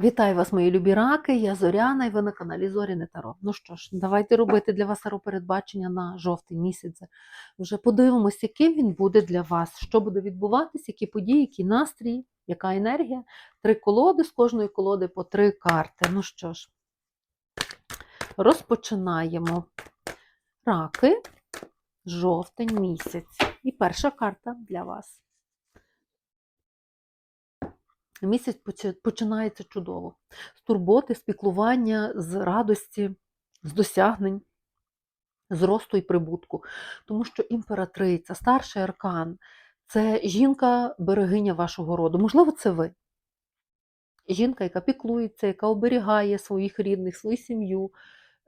Вітаю вас, мої любі раки, я Зоряна і ви на каналі Зоряне Таро. Ну що ж, давайте робити для вас передбачення на жовтий місяць. Вже подивимось, яким він буде для вас, що буде відбуватись, які події, які настрій, яка енергія. Три колоди, з кожної колоди по три карти. Ну що ж, розпочинаємо. Раки, жовтень місяць. І перша карта для вас. Місяць починається чудово. З турботи, з піклування, з радості, з досягнень, з росту і прибутку. Тому що імператриця, старший аркан це жінка-берегиня вашого роду. Можливо, це ви. Жінка, яка піклується, яка оберігає своїх рідних, свою сім'ю.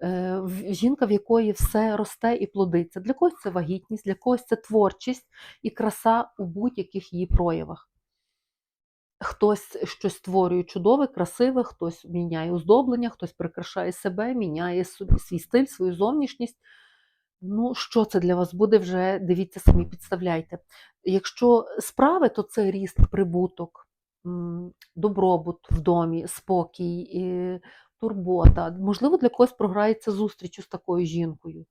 е, Жінка, в якої все росте і плодиться. Для когось це вагітність, для когось це творчість і краса у будь-яких її проявах. Хтось щось створює чудове, красиве, хтось міняє оздоблення, хтось прикрашає себе, міняє свій стиль, свою зовнішність. Ну, що це для вас буде, вже дивіться самі, підставляйте. Якщо справи, то це ріст, прибуток, добробут в домі, спокій, е, турбота. Можливо, для когось програється зустріч з такою жінкою.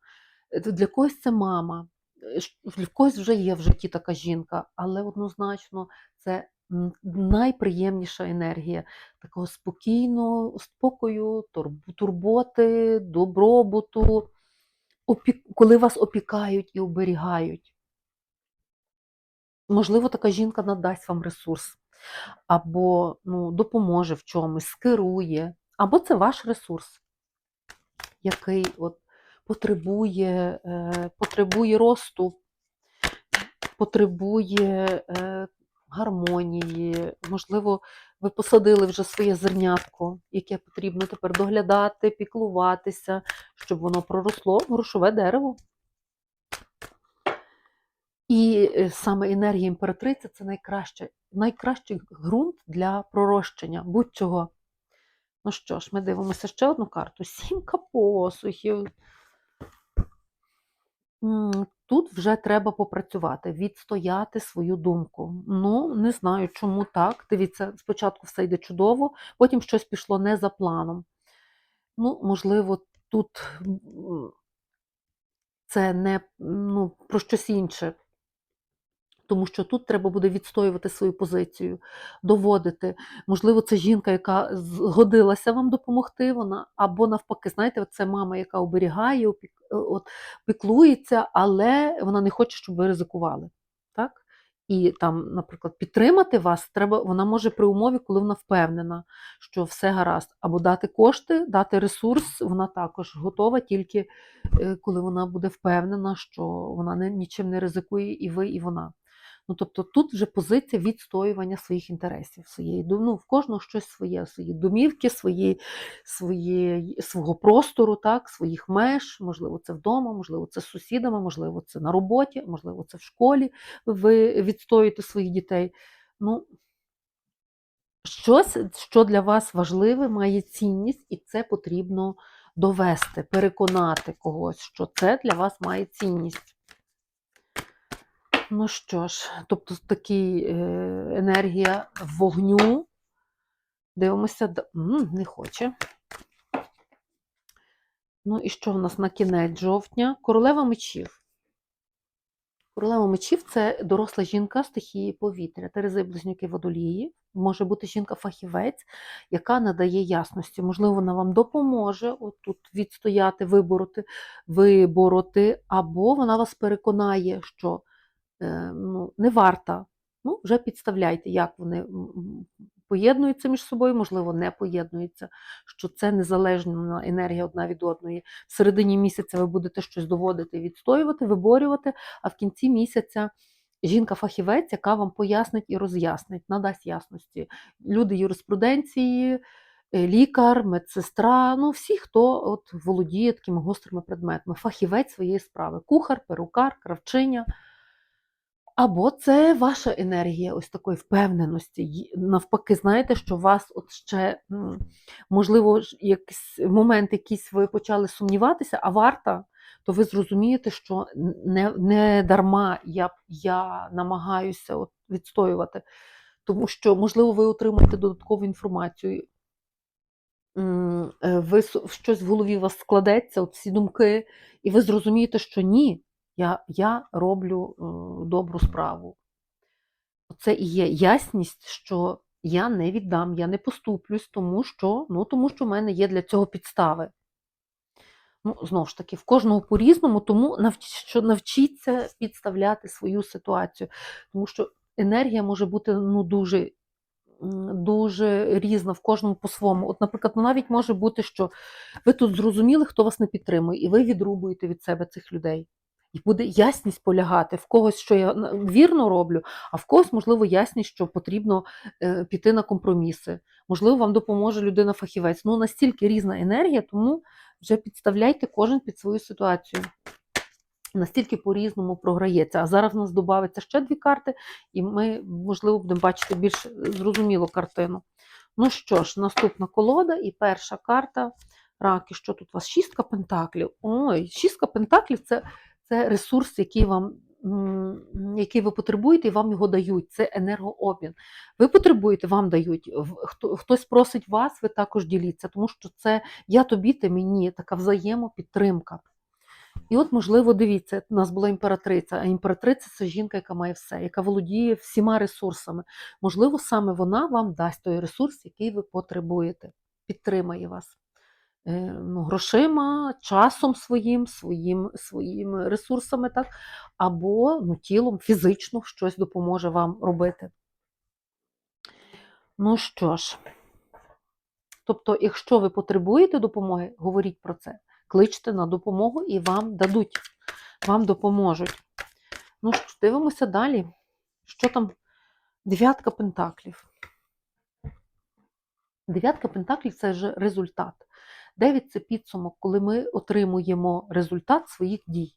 Е, Для когось це мама, е, в когось вже є в житті така жінка, але однозначно це найприємніша енергія такого спокійного спокою, турботи, добробуту, коли вас опікають і оберігають. Можливо, така жінка надасть вам ресурс, або ну, допоможе в чомусь, скерує, або це ваш ресурс, який от потребує, е, потребує росту, потребує е, гармонії. Можливо, ви посадили вже своє зернятко, яке потрібно тепер доглядати, піклуватися, щоб воно проросло в грошове дерево. І е, саме енергія імператриці це найкраще, найкращий ґрунт для пророщення будь-чого. Ну що ж, ми дивимося ще одну карту. Сімка посухів. Тут вже треба попрацювати, відстояти свою думку. Ну, не знаю, чому так. Дивіться, спочатку все йде чудово, потім щось пішло не за планом. Ну, можливо, тут це не ну, про щось інше. Тому що тут треба буде відстоювати свою позицію, доводити. Можливо, це жінка, яка згодилася вам допомогти, вона, або навпаки, знаєте, це мама, яка оберігає, опік, от, піклується, але вона не хоче, щоб ви ризикували. Так? І там, наприклад, підтримати вас треба, вона може при умові, коли вона впевнена, що все гаразд, або дати кошти, дати ресурс, вона також готова, тільки е, коли вона буде впевнена, що вона нічим не ризикує, і ви, і вона. Ну, тобто тут вже позиція відстоювання своїх інтересів, своєї ну, в кожного щось своє, свої домівки, свої, свої, свого простору, так, своїх меж, можливо, це вдома, можливо, це з сусідами, можливо, це на роботі, можливо, це в школі. Ви відстоюєте своїх дітей. Ну, щось, що для вас важливе, має цінність, і це потрібно довести, переконати когось, що це для вас має цінність. Ну що ж, тобто такий е, енергія вогню. Дивимося, М, не хоче. Ну і що в нас на кінець жовтня? Королева мечів. Королева мечів це доросла жінка стихії повітря, Терези близнюки водолії. Може бути жінка-фахівець, яка надає ясності. Можливо, вона вам допоможе от тут відстояти, вибороти, вибороти, або вона вас переконає, що ну, не варта. Ну, вже підставляйте, як вони поєднуються між собою, можливо, не поєднуються, що це незалежна енергія одна від одної. В середині місяця ви будете щось доводити, відстоювати, виборювати, а в кінці місяця жінка-фахівець, яка вам пояснить і роз'яснить, надасть ясності. Люди юриспруденції, е, лікар, медсестра, ну всі, хто от володіє такими гострими предметами, фахівець своєї справи, кухар, перукар, кравчиня. Або це ваша енергія ось такої впевненості. Навпаки, знаєте, що у вас от ще, можливо, якийсь момент якийсь ви почали сумніватися, а варта, то ви зрозумієте, що не, не дарма я, я намагаюся от відстоювати. Тому що, можливо, ви отримаєте додаткову інформацію, е, ви щось в голові у вас складеться, от всі думки, і ви зрозумієте, що ні, я, я роблю е, добру справу. Це і є ясність, що я не віддам, я не поступлюсь, тому що, ну, тому що в мене є для цього підстави. Ну, знову ж таки, в кожного по-різному, тому навч, що навчіться підставляти свою ситуацію. Тому що енергія може бути ну, дуже, дуже різна в кожному по-своєму. От, наприклад, ну, навіть може бути, що ви тут зрозуміли, хто вас не підтримує, і ви відрубуєте від себе цих людей. І буде ясність полягати в когось, що я вірно роблю, а в когось, можливо, ясність, що потрібно е, піти на компроміси. Можливо, вам допоможе людина-фахівець. Ну, настільки різна енергія, тому вже підставляйте кожен під свою ситуацію. Настільки по-різному програється. А зараз в нас додається ще дві карти, і ми, можливо, будемо бачити більш зрозумілу картину. Ну що ж, наступна колода і перша карта раки. Що тут у вас? Шістка пентаклів. Ой, шістка пентаклів це, це ресурс, який вам. Який ви потребуєте, і вам його дають, це енергообмін. Ви потребуєте, вам дають. Хтось просить вас, ви також діліться, тому що це я тобі, ти мені, така взаємопідтримка. І от, можливо, дивіться, у нас була імператриця, а імператриця це жінка, яка має все, яка володіє всіма ресурсами. Можливо, саме вона вам дасть той ресурс, який ви потребуєте, підтримає вас. Е, ну, Грошима, часом своїм, своїм, своїми ресурсами, так? або ну, тілом, фізично щось допоможе вам робити. Ну що ж, тобто, якщо ви потребуєте допомоги, говоріть про це, кличте на допомогу і вам дадуть, вам допоможуть. Ну що дивимося далі. Що там? Дев'ятка пентаклів. Дев'ятка пентаклів це вже результат. Дев'ять це підсумок, коли ми отримуємо результат своїх дій.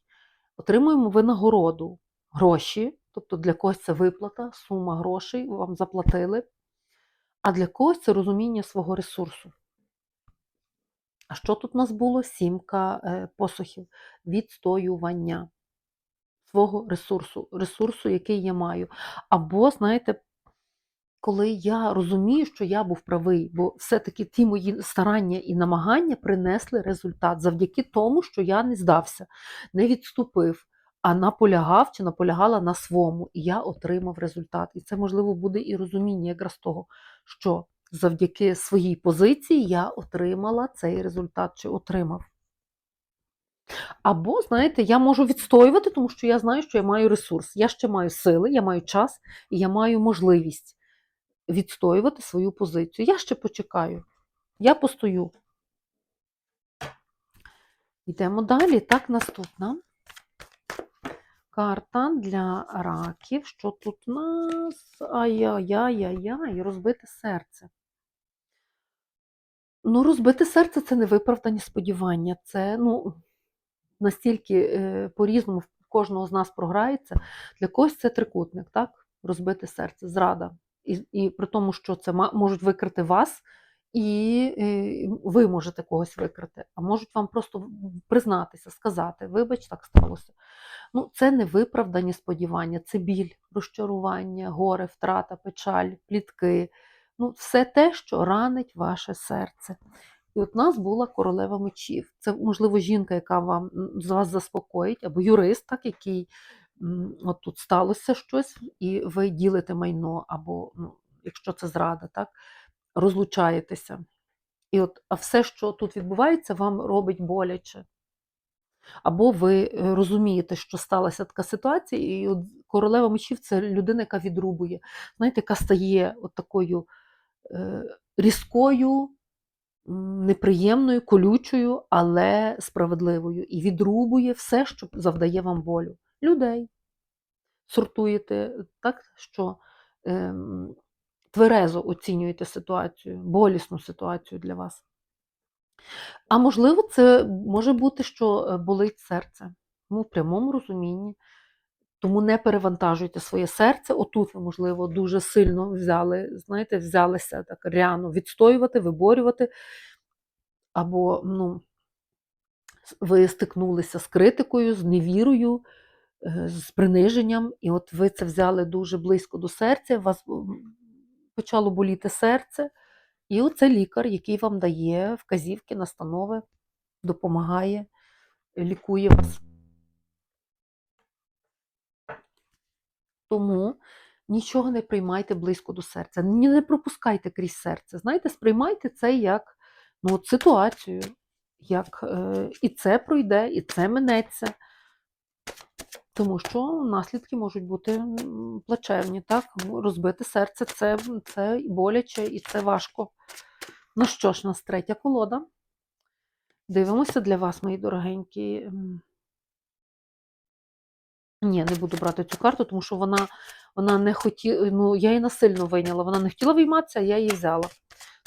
Отримуємо винагороду, гроші, тобто для когось це виплата, сума грошей вам заплатили, а для когось це розуміння свого ресурсу. А що тут у нас було? Сімка е, посухів, відстоювання свого ресурсу, ресурсу, який я маю. Або, знаєте, коли я розумію, що я був правий, бо все-таки ті мої старання і намагання принесли результат завдяки тому, що я не здався, не відступив, а наполягав чи наполягала на своєму, і я отримав результат. І це, можливо, буде і розуміння якраз того, що завдяки своїй позиції я отримала цей результат чи отримав. Або, знаєте, я можу відстоювати, тому що я знаю, що я маю ресурс. Я ще маю сили, я маю час і я маю можливість відстоювати свою позицію. Я ще почекаю, я постою. Йдемо далі. Так, наступна карта для раків. Що тут у нас? Ай-яй-яй-яй, розбите серце. Ну, розбите серце це не виправдані сподівання. Це, ну, настільки е, по-різному в кожного з нас програється. Для когось це трикутник, так? Розбите серце, зрада. І, і при тому, що це можуть викрити вас, і е, ви можете когось викрити, а можуть вам просто признатися, сказати, вибач, так сталося. Ну, це не виправдані сподівання, це біль, розчарування, горе, втрата, печаль, плітки. Ну, все те, що ранить ваше серце. І от нас була королева мечів. Це, можливо, жінка, яка вам з вас заспокоїть, або юрист, так, який от тут сталося щось, і ви ділите майно, або ну, якщо це зрада, так, розлучаєтеся. І от, а все, що тут відбувається, вам робить боляче. Або ви е, розумієте, що сталася така ситуація, і от королева мечів це людина, яка відрубує, знаєте, яка стає от такою е, різкою, неприємною, колючою, але справедливою. І відрубує все, що завдає вам болю. Людей сортуєте так, що ем, тверезо оцінюєте ситуацію, болісну ситуацію для вас. А можливо, це може бути, що е, болить серце. Ну, в прямому розумінні. Тому не перевантажуйте своє серце. Отут ви, можливо, дуже сильно взяли, знаєте, взялися так ряно відстоювати, виборювати. Або ну, ви стикнулися з критикою, з невірою, е, з приниженням, і от ви це взяли дуже близько до серця, у вас почало боліти серце, І оце лікар, який вам дає вказівки, настанови, допомагає, лікує вас. Тому нічого не приймайте близько до серця, не пропускайте крізь серце. Знаєте, сприймайте це як ну, ситуацію, як е, і це пройде, і це минеться. Тому що наслідки можуть бути плачевні, так? Розбите серце це, це боляче і це важко. Ну що ж, у нас третя колода. Дивимося для вас, мої дорогенькі. Ні, не буду брати цю карту, тому що вона, вона не хотіла, ну, я її насильно вийняла. Вона не хотіла вийматися, а я її взяла.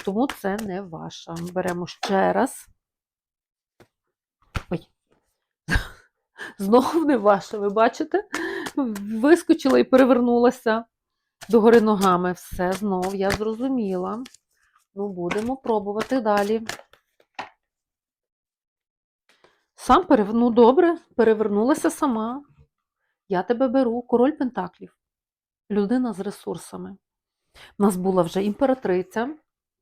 Тому це не ваша. Беремо ще раз. Знову не ваша, ви бачите? Вискочила і перевернулася догори ногами. Все, знов я зрозуміла. Ну, будемо пробувати далі. Сам перев... Ну, добре, перевернулася сама. Я тебе беру, король Пентаклів, людина з ресурсами. У нас була вже імператриця,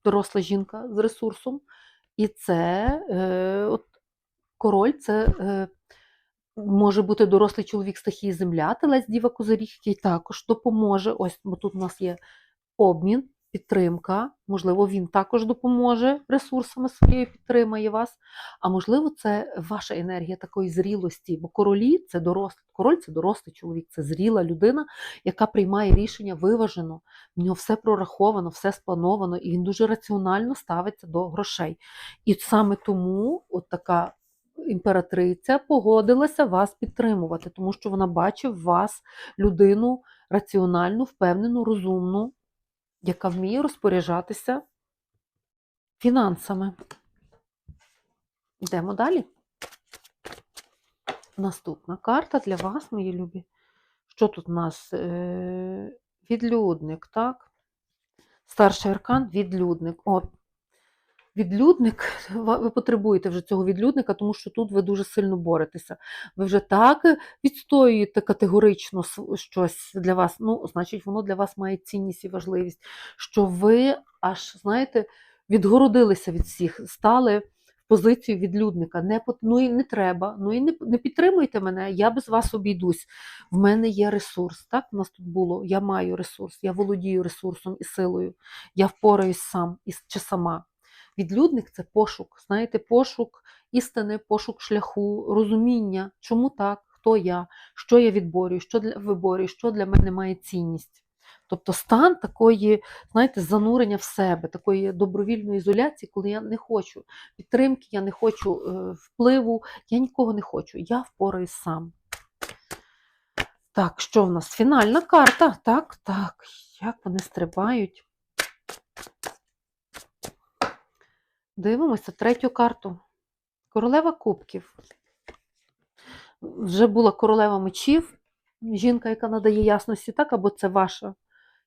доросла жінка з ресурсом, і це е, от, король це е, може бути дорослий чоловік стихії земля, телець Діва Козиріг, який також допоможе. Ось, бо тут у нас є обмін, підтримка. Можливо, він також допоможе ресурсами своєю, підтримає вас. А можливо, це ваша енергія такої зрілості, бо королі це дорослий, король це дорослий чоловік, це зріла людина, яка приймає рішення виважено. В нього все прораховано, все сплановано, і він дуже раціонально ставиться до грошей. І саме тому от така імператриця погодилася вас підтримувати, тому що вона бачить в вас людину раціональну, впевнену, розумну, яка вміє розпоряджатися фінансами. Йдемо далі. Наступна карта для вас, мої любі. Що тут у нас? Е, Відлюдник, так? Старший аркан відлюдник. О, відлюдник, ви потребуєте вже цього відлюдника, тому що тут ви дуже сильно боретеся. Ви вже так відстоюєте категорично щось для вас. Ну, значить, воно для вас має цінність і важливість, що ви аж, знаєте, відгородилися від всіх, стали в позицію відлюдника. Не, ну і не треба, ну і не, не підтримуйте мене, я без вас обійдусь. В мене є ресурс. Так, у нас тут було. Я маю ресурс, я володію ресурсом і силою. Я впораюсь сам і чи сама. Відлюдник це пошук, знаєте, пошук істини, пошук шляху, розуміння, чому так, хто я, що я відборюю, що для виборюю, що для мене має цінність. Тобто стан такої, знаєте, занурення в себе, такої добровільної ізоляції, коли я не хочу підтримки, я не хочу е, впливу, я нікого не хочу, я впораюсь сам. Так, що в нас? Фінальна карта. Так, так, як вони стрибають. Дивимося третю карту. Королева кубків. Вже була королева мечів, жінка, яка надає ясності, так, або це ваша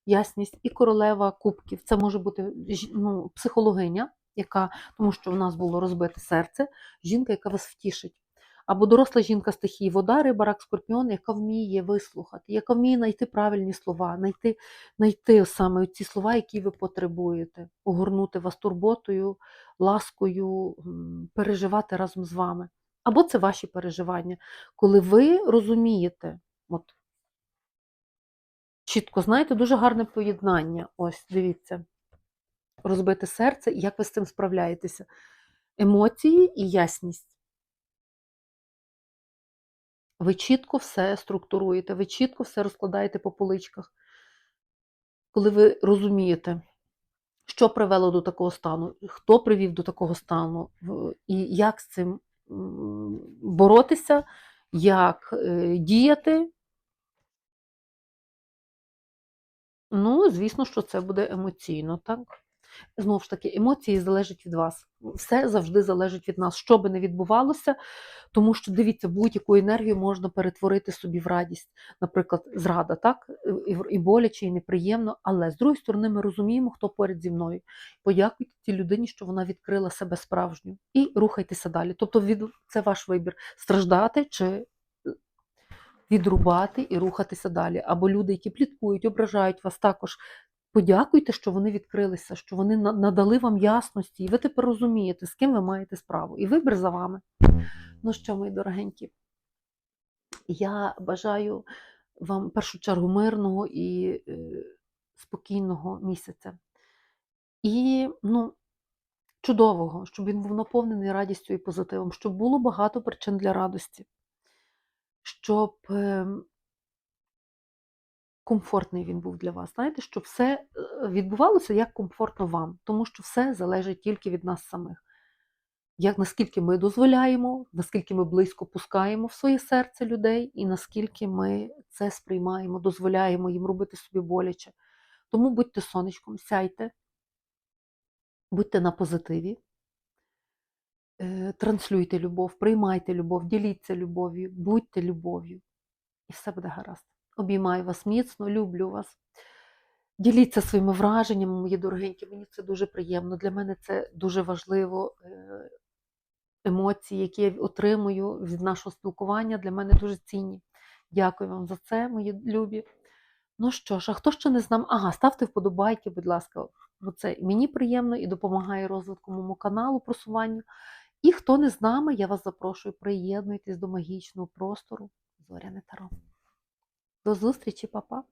ясність, і королева кубків. Це може бути ну, психологиня, яка, тому що в нас було розбите серце, жінка, яка вас втішить. Або доросла жінка стихії вода, риба, рак, скорпіон, яка вміє вислухати, яка вміє знайти правильні слова, знайти, знайти саме ці слова, які ви потребуєте, огорнути вас турботою, ласкою, переживати разом з вами. Або це ваші переживання, коли ви розумієте, от, чітко знаєте, дуже гарне поєднання. Ось, дивіться, розбите серце, і як ви з цим справляєтеся. Емоції і ясність. Ви чітко все структуруєте, ви чітко все розкладаєте по поличках. Коли ви розумієте, що привело до такого стану, хто привів до такого стану, і як з цим боротися, як е, діяти. Ну, звісно, що це буде емоційно, так? Знову ж таки, емоції залежать від вас. Все завжди залежить від нас, що би не відбувалося, тому що дивіться, будь-яку енергію можна перетворити собі в радість. Наприклад, зрада, так? І, боляче, і неприємно, але з другої сторони, ми розуміємо, хто поряд зі мною. Подякуйте тій людині, що вона відкрила себе справжню, і рухайтеся далі. Тобто, від... це ваш вибір: страждати чи відрубати і рухатися далі. Або люди, які пліткують, ображають вас також. Подякуйте, що вони відкрилися, що вони надали вам ясності, і ви тепер розумієте, з ким ви маєте справу. І вибір за вами. Ну що, мої дорогенькі, я бажаю вам в першу чергу мирного і е, спокійного місяця. І ну, чудового, щоб він був наповнений радістю і позитивом, щоб було багато причин для радості, щоб ем, комфортний він був для вас. Знаєте, щоб все е, відбувалося як комфортно вам, тому що все залежить тільки від нас самих. Як наскільки ми дозволяємо, наскільки ми близько пускаємо в своє серце людей, і наскільки ми це сприймаємо, дозволяємо їм робити собі боляче. Тому будьте сонечком, сяйте, будьте на позитиві, е, транслюйте любов, приймайте любов, діліться любов'ю, будьте любов'ю. І все буде гаразд. Обіймаю вас міцно, люблю вас. Діліться своїми враженнями, мої дорогенькі. Мені це дуже приємно. Для мене це дуже важливо. Е, Емоції, які я отримую від нашого спілкування, для мене дуже цінні. Дякую вам за це, мої любі. Ну що ж, а хто ще не знав? Ага, ставте вподобайки, будь ласка, бо це мені приємно і допомагає розвитку моєму каналу, просуванню. І хто не з нами, я вас запрошую, приєднуйтесь до магічного простору Зоряне Таро. До зустрічі, папа!